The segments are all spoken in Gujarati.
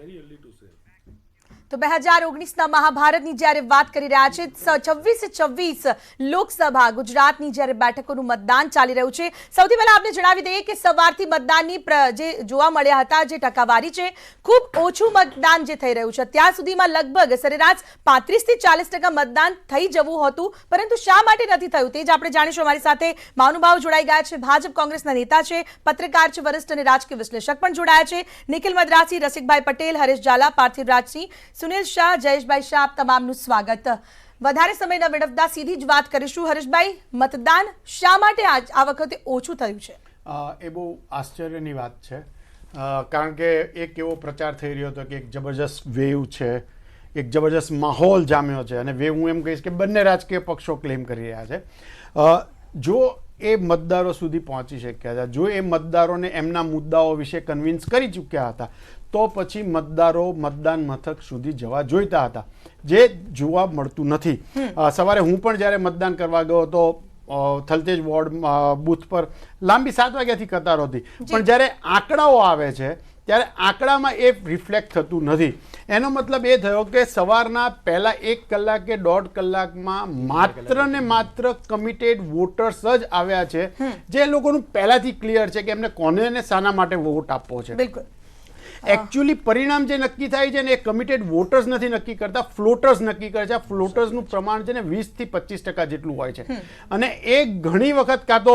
very early to say. તો બે હજાર ઓગણીસના મહાભારતની જ્યારે વાત કરી રહ્યા છે છવ્વીસ છવ્વીસ લોકસભા ગુજરાતની જ્યારે બેઠકોનું મતદાન ચાલી રહ્યું છે. સૌથી પહેલા આપણે જણાવી દઈએ કે સવારથી મતદાનની જે જોવા મળ્યા હતા, જે ટકાવારી છે, ખૂબ ઓછું મતદાન જે થઈ રહ્યું છે. ત્યાં સુધીમાં લગભગ સરેરાશ પાંત્રીસથી ચાલીસ ટકા મતદાન થઈ જવું હતું, પરંતુ શા માટે નથી થયું તે જ આપણે જાણીશું. અમારી સાથે મહાનુભાવ જોડાઈ ગયા છે, ભાજપ કોંગ્રેસના નેતા છે, પત્રકાર છે, વરિષ્ઠ અને રાજકીય વિશ્લેષક પણ જોડાયા છે. નિખિલ મદ્રાસી, રસિકભાઈ પટેલ, હરેશ ઝાલા પાર્થિવ રાજસિંહ સુનિલ શાહ, જયેશભાઈ શાહ, આપ તમામનું સ્વાગત. વધારે સમય ન વેડફતા સીધી જ વાત કરીશું. હરેશભાઈ, મતદાન શા માટે આ વખતે ઓછું થયું છે? એ બહુ આશ્ચર્યની વાત છે. કારણ કે એક એવો પ્રચાર થઈ રહ્યો હતો કે એક જબરજસ્ત વેવ છે, એક જબરજસ્ત માહોલ જામ્યો છે અને વેવ હું એમ કહીશ કે બંને રાજકીય પક્ષો ક્લેમ કરી રહ્યા છે. જો એ મતદારો સુધી પહોંચી શક્યા હતા. જો એ મતદારોને એમના મુદ્દાઓ વિશે કન્વિન્સ કરી ચૂક્યા હતા તો પછી મતદારો મતદાન મથક સુધી જવા જોઈતા હતા. જે જોવા મળતું નથી. સવારે હું પણ જ્યારે મતદાન કરવા ગયો હતો થલતેજ વોર્ડ બૂથ પર લાંબી સાત વાગ્યાથી કતારો હતી. પણ જ્યારે આંકડાઓ આવે છે ત્યારે આંકડામાં એ રિફ્લેક્ટ થતું નથી. એનો મતલબ એ થયો કે સવારના પહેલાં એક કલાક કે દોઢ કલાકમાં માત્ર ને માત્ર કમિટેડ વોટર્સ જ આવ્યા છે. જે લોકોનું પહેલાથી ક્લિયર છે કે એમને કોને ને શાના માટે વોટ આપવો છે. બિલકુલ. એકચ્યુઅલી પરિણામ જે નક્કી થાય છે ને એ કમિટેડ વોટર્સ નથી નક્કી કરતા ફ્લોટર્સ નક્કી કરે છે. આ ફ્લોટર્સનું પ્રમાણ છે ને વીસથી પચીસ ટકા જેટલું હોય છે. અને એ ઘણી વખત કાં તો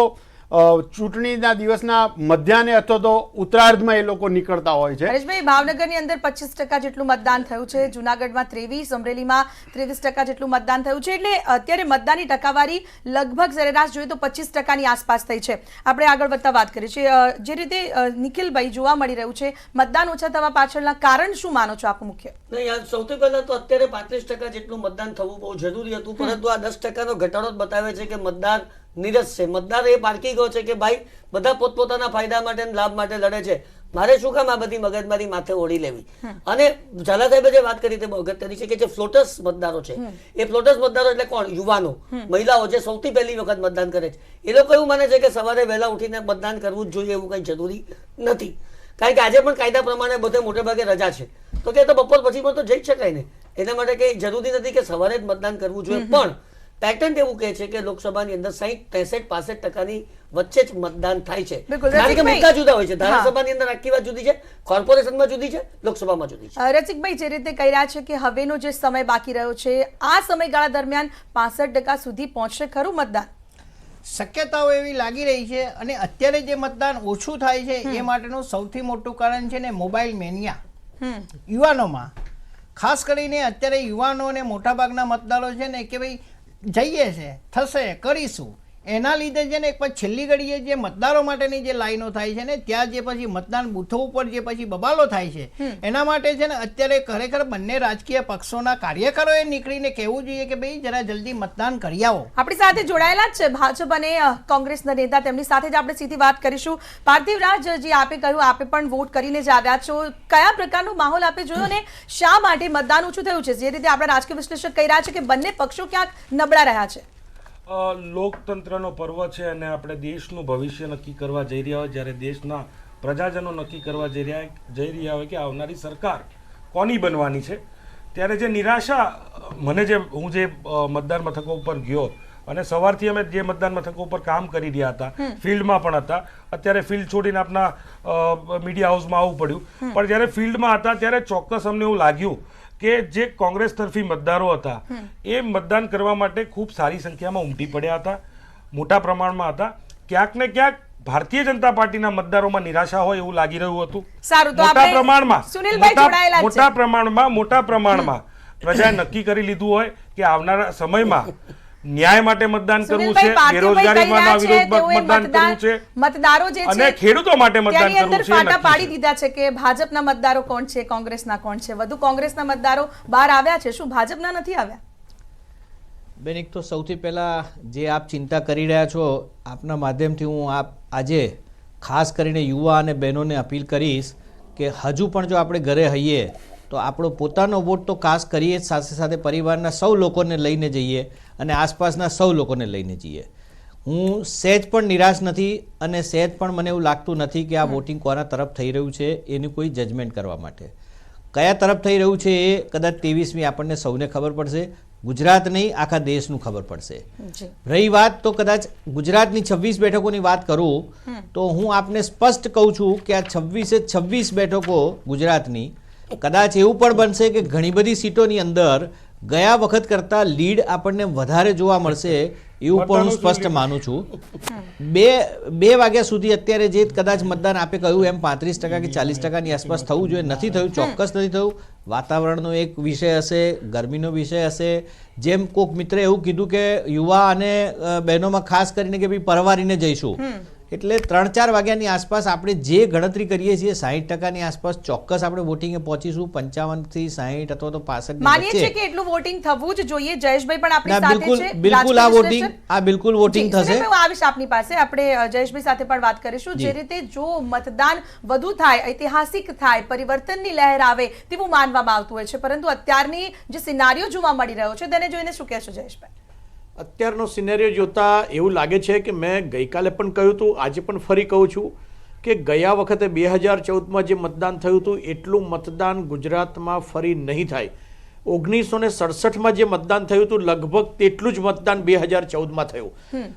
ચૂંટણીના દિવસના મધ્યાને અથવા તો ઉત્તરાર્ધમાં એ લોકો નીકળતા હોય છે. હરેશભાઈ ભાવનગરની અંદર પચીસ ટકા જેટલું મતદાન થયું છે જુનાગઢમાં ત્રેવીસ અમરેલીમાં ત્રેવીસ ટકા જેટલું મતદાન થયું છે. એટલે અત્યારે મતદાનની ટકાવારી લગભગ સરેરાશ જોઈએ તો પચીસ ટકાની આસપાસ થઈ છે. આપણે આગળ વધતા વાત કરીએ છીએ. જે રીતે નિખિલભાઈ જોવા મળી રહ્યું છે મતદાન ઓછા થવા પાછળના કારણ શું માનો છો આપ મુખ્ય? નહીં સૌથી પહેલા તો અત્યારે પાંત્રીસ ટકા જેટલું મતદાન થવું બહુ જરૂરી હતું પરંતુ આ દસ ટકાનો ઘટાડો જ બતાવે છે કે મતદાર નીરસ છે. મતદાર એ પારકી ગયો છે કે ભાઈ બધા પોતપોતાના ફાયદા માટે લાભ માટે લડે છે. મારે શું કામ આ બધી મગજમારી માથે ઓળી લેવી? અને ઝાલા સાહેબે જે વાત કરી તે અગત્યની છે કે જે ફ્લોટસ મતદારો છે એ ફ્લોટસ મતદારો એટલે કોણ? યુવાનો. મહિલાઓ જે સૌથી પહેલી વખત મતદાન કરે છે. એ લોકો એવું માને છે કે સવારે વહેલા ઉઠીને મતદાન કરવું જ જોઈએ એવું કંઈ જરૂરી નથી. કારણ કે આજે પણ કાયદા પ્રમાણે બધે મોટે ભાગે રજા છે. તો કે તો બપોર પછી પણ તો જઈ જ શકાય ને. એના માટે કંઈ જરૂરી નથી કે સવારે જ મતદાન કરવું જોઈએ. પણ પેટર્ન એવું કહે છે કે લોકસભાની અંદર સાહીઠ ત્રેસઠ પાસઠ ટકાની વચ્ચે જ મતદાન થાય છે. કારણ કે મુદ્દા જુદા હોય છે. ધારાસભાની અંદર આખી વાત જુદી છે. કોર્પોરેશનમાં જુદી છે. લોકસભામાં જુદી છે. રસિકભાઈ જે રીતે કહી રહ્યા છે કે હવેનો જે સમય બાકી રહ્યો છે આ સમયગાળા દરમિયાન પાસઠ ટકા સુધી પહોંચશે ખરું મતદાન? શક્યતાઓ એવી લાગી રહી છે અને અત્યારે જે મતદાન ઓછું થાય છે એ માટેનું સૌથી મોટું કારણ છે ને મોબાઈલ મેનિયા. યુવાનોમાં. ખાસ કરીને અત્યારે યુવાનો અને મોટાભાગના મતદારો છે ને કે ભાઈ જઈએ છે થશે કરીશું. એના લીધે છે ને પછી છેલ્લી ઘડીએ જે મતદારો માટેની જે લાઈનો થાય છે ને ત્યાં જે પછી મતદાન બૂથો ઉપર જે પછી બબાલો થાય છે એના માટે છે ને અત્યારે ખરેખર બંને રાજકીય પક્ષોના કાર્યકરોએ નીકળીને કહેવું જોઈએ કે ભાઈ જરા જલ્દી મતદાન કરી આવો. આપણી સાથે જોડાયેલા જ છે ભાજપ અને કોંગ્રેસના નેતા. તેમની સાથે જ આપણે સીધી વાત કરીશું. પાર્થિવ રાજ જે આપે કહ્યું આપે પણ વોટ કરીને જ આવ્યા છો. કયા પ્રકારનો માહોલ આપે જોયો ને? શા માટે મતદાન ઓછું થયું છે? જે રીતે આપણા રાજકીય વિશ્લેષક કહી રહ્યા છે કે બંને પક્ષો ક્યાંક નબળા રહ્યા છે. લોકતંત્રનો પર્વ છે અને આપણે દેશનું ભવિષ્ય નક્કી કરવા જઈ રહ્યા હોય જ્યારે દેશના પ્રજાજનો નક્કી કરવા જઈ રહ્યા જઈ રહ્યા હોય કે આવનારી સરકાર કોની બનવાની છે? ત્યારે જે નિરાશા મને જે હું જે મતદાન મથકો ઉપર ગયો અને સવારથી અમે જે મતદાન મથકો ઉપર કામ કરી રહ્યા હતા ફિલ્ડમાં પણ હતા. અત્યારે ફિલ્ડ છોડીને આપના મીડિયા હાઉસમાં આવવું પડ્યું. પણ જ્યારે ફિલ્ડમાં હતા ત્યારે ચોક્કસ અમને એવું લાગ્યું કે જે કોંગ્રેસ તરફી મતદારો હતા એ મતદાન કરવા માટે ખૂબ સારી સંખ્યામાં ઉમટી પડ્યા હતા મોટા પ્રમાણમાં હતા. ક્યાંક ને ક્યાંક ભારતીય જનતા પાર્ટીના મતદારોમાં નિરાશા હોય એવું લાગી રહ્યું હતું. સારું, મોટા પ્રમાણમાં. મોટા પ્રમાણમાં મોટા પ્રમાણમાં પ્રજાએ નક્કી કરી લીધું હોય કે આવનારા સમયમાં ન્યાય માટે મતદાન કરવું છે બેરોજગારીમાં રહ્યા વિરોધ મતદાન કરવું છે. મતદારો જે છે અને ખેડૂતો માટે મતદાન કરવું છે ફાટા પાડી દીધા છે કે ભાજપના મતદારો કોણ છે કોંગ્રેસના કોણ છે? વધુ કોંગ્રેસના મતદારો બહાર આવ્યા છે શું ભાજપના નથી આવ્યા? બેન એક તો સૌથી પહેલાં જે આપ ચિંતા કરી રહ્યા છો આપના માધ્યમથી હું આપ આજે ખાસ કરીને યુવા અને બહેનોને અપીલ કરીશ કે હજુ પણ જો આપણે ઘરે હઈએ તો આપણો પોતાનો વોટ તો ખાસ કરીએ જ સાથે સાથે પરિવારના સૌ લોકોને લઈને જઈએ અને આસપાસના સૌ લોકોને લઈને જઈએ. હું સહેજ પણ નિરાશ નથી અને સહેજ પણ મને એવું લાગતું નથી કે આ વોટિંગ કોના તરફ થઈ રહ્યું છે એની કોઈ જજમેન્ટ કરવા માટે. કયા તરફ થઈ રહ્યું છે એ કદાચ ત્રેવીસમી આપણને સૌને ખબર પડશે ગુજરાત નહીં આખા દેશનું ખબર પડશે. રહી વાત તો કદાચ ગુજરાતની છવ્વીસ બેઠકોની વાત કરું તો હું આપને સ્પષ્ટ કહું છું કે આ છવ્વીસે છવ્વીસ બેઠકો ગુજરાતની કદાચ એવું પણ બનશે કે ઘણી બધી સીટોની અંદર ગયા વખત કરતાં લીડ આપણને વધારે જોવા મળશે એવું પણ હું સ્પષ્ટ માનું છું. બે બે વાગ્યા સુધી અત્યારે જે કદાચ મતદાન આપે કહ્યું એમ પાંત્રીસ ટકા કે ચાલીસ ટકાની આસપાસ થવું જોઈએ. નથી થયું ચોક્કસ નથી થયું. વાતાવરણનો એક વિષય હશે ગરમીનો વિષય હશે. જેમ કોક મિત્રે એવું કીધું કે યુવા અને બહેનોમાં ખાસ કરીને કે ભાઈ પરવારીને જઈશું. એટલે ત્રણ ચાર વાગ્યાની આસપાસ આપણે જે ગણતરી કરીએ છીએ સાહીઠ ટકાની આસપાસ ચોક્કસ આપણે વોટિંગે પહોંચીશું પંચાવનથી સાહીઠ અથવા તો પાસઠ માનીએ છીએ કે એટલું વોટિંગ થવું જ જોઈએ. જયેશભાઈ પણ આપણી સાથે છે. બિલકુલ આ વોટિંગ આ બિલકુલ વોટિંગ થશે. હું આવીશ આપની પાસે. આપણે જયેશભાઈ સાથે પણ વાત કરીશું. જે રીતે જો મતદાન વધુ થાય ઐતિહાસિક થાય પરિવર્તનની લહેર આવે તેવું માનવામાં આવતું હોય છે. પરંતુ અત્યારની જે સિનારીઓ જોવા મળી રહ્યો છે તેને જોઈને શું કહેશો જયેશભાઈ? અત્યારનો સિનેરિયો જોતા એવું લાગે છે કે મેં ગઈકાલે પણ કહ્યું હતું આજે પણ ફરી કહું છું કે ગયા વખતે બે હજાર ચૌદમાં જે મતદાન થયું હતું એટલું મતદાન ગુજરાતમાં ફરી નહીં થાય. ઓગણીસો ને સડસઠમાં જે મતદાન થયું હતું લગભગ તેટલું જ મતદાન બે હજાર ચૌદમાં થયું.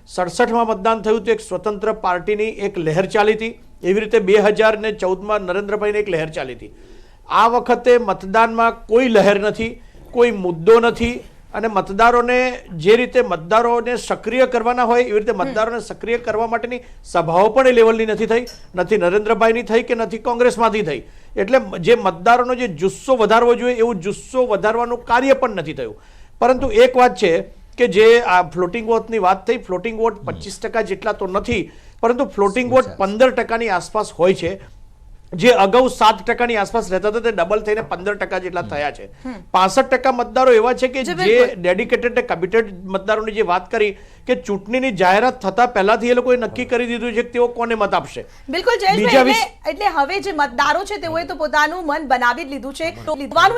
સડસઠમાં મતદાન થયું હતું એક સ્વતંત્ર પાર્ટીની એક લહેર ચાલી હતી. એવી રીતે બે હજાર ને ચૌદમાં નરેન્દ્રભાઈની એક લહેર ચાલી હતી. આ વખતે મતદાનમાં કોઈ લહેર નથી કોઈ મુદ્દો નથી અને મતદારોને જે રીતે મતદારોને સક્રિય કરવાના હોય એવી રીતે મતદારોને સક્રિય કરવા માટેની સભાઓ પણ એ લેવલની નથી થઈ નથી નરેન્દ્રભાઈની થઈ કે નથી કોંગ્રેસમાંથી થઈ. એટલે જે મતદારોનો જે જુસ્સો વધારવો જોઈએ એવું જુસ્સો વધારવાનું કાર્ય પણ નથી થયું. પરંતુ એક વાત છે કે જે આ ફ્લોટિંગ વોટની વાત થઈ ફ્લોટિંગ વોટ પચીસ ટકા જેટલા તો નથી પરંતુ ફ્લોટિંગ વોટ પંદર ટકાની આસપાસ હોય છે. જે અગાઉ સાત ટકાની આસપાસ રહેતા હતા તે ડબલ થઈને પંદર ટકા જેટલા થયા છે. પાસઠ ટકા મતદારો એવા છે કે જે ડેડિકેટેડ કમિટેડ મતદારોની જે વાત કરી કે ચૂંટણીની જાહેરાત થતા પહેલાથી એ લોકોએ નક્કી કરી દીધું છે કે તેઓ કોને મત આપશે. બિલકુલ એટલે હવે જે મતદારો છે તેઓએ તો પોતાનું મન બનાવી લીધું છે.